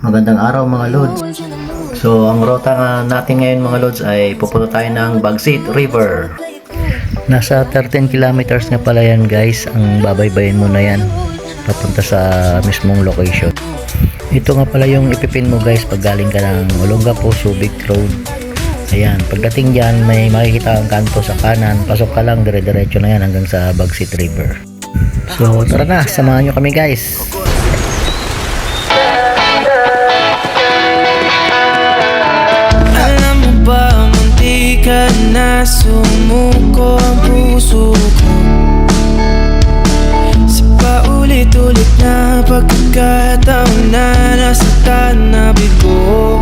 Magandang araw mga Lods. So, ang rota nga natin ngayon mga Lods ay pupunta tayo ng Bagsit River. Nasa 13 kilometers nga pala yan guys. Ang babaybayin mo na yan. Papunta sa mismong location. Ito nga pala yung ipipin mo guys pag galing ka ng Olongapo, Subic Road. Ayan, pagdating dyan may makikita ang kanto sa kanan. Pasok ka lang, dire-diretso na yan hanggang sa Bagsit River. So, tara na, samahan nyo kami guys. Ka na sumuko ang puso ko Sa paulit-ulit na pagkakataon na nasa tanabi ko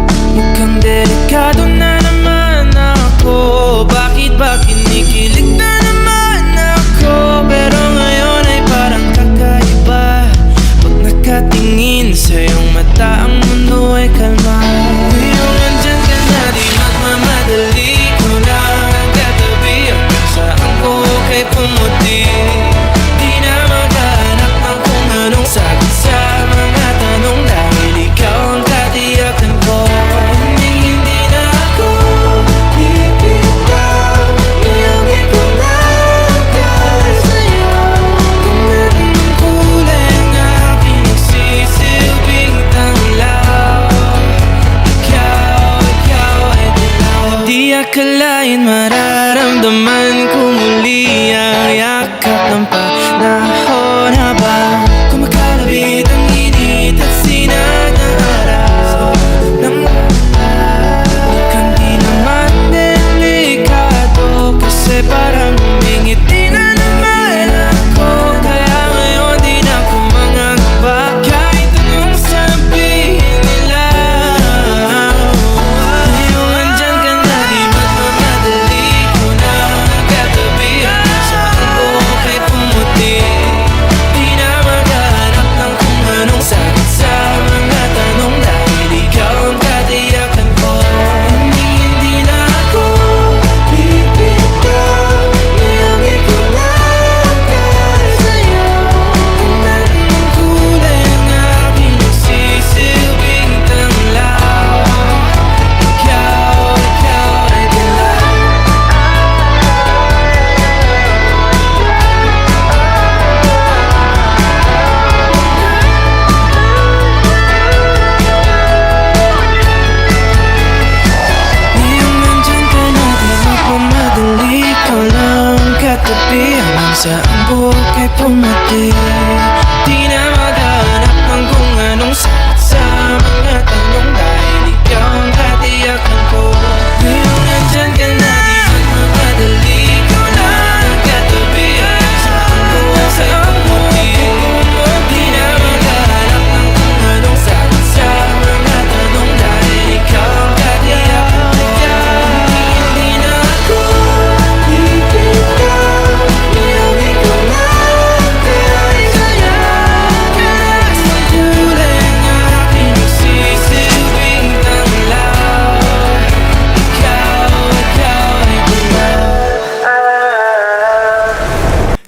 akalain mararamdaman ko muli Ang yakap ng panahon habang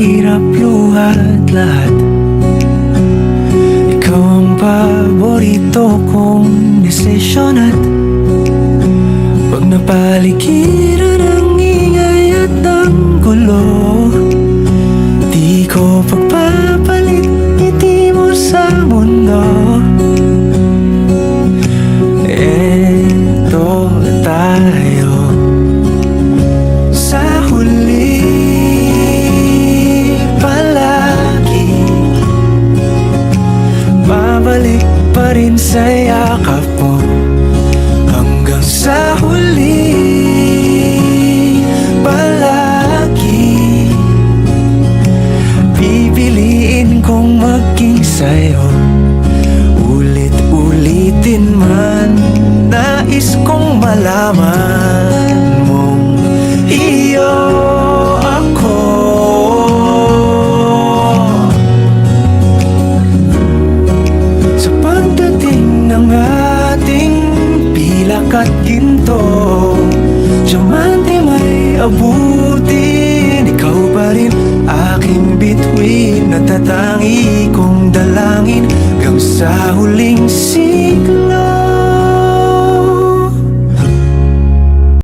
mahirap lahat-lahat Ikaw ang paborito kong desisyon at Huwag na paligid Nais kong malaman mong Iyo ako. Sa pagdating ng ating pilak at ginto Diamante may abutin Ikaw pa rin aking bituin. Natatangi kong dalangin Hanggang sa huling siglo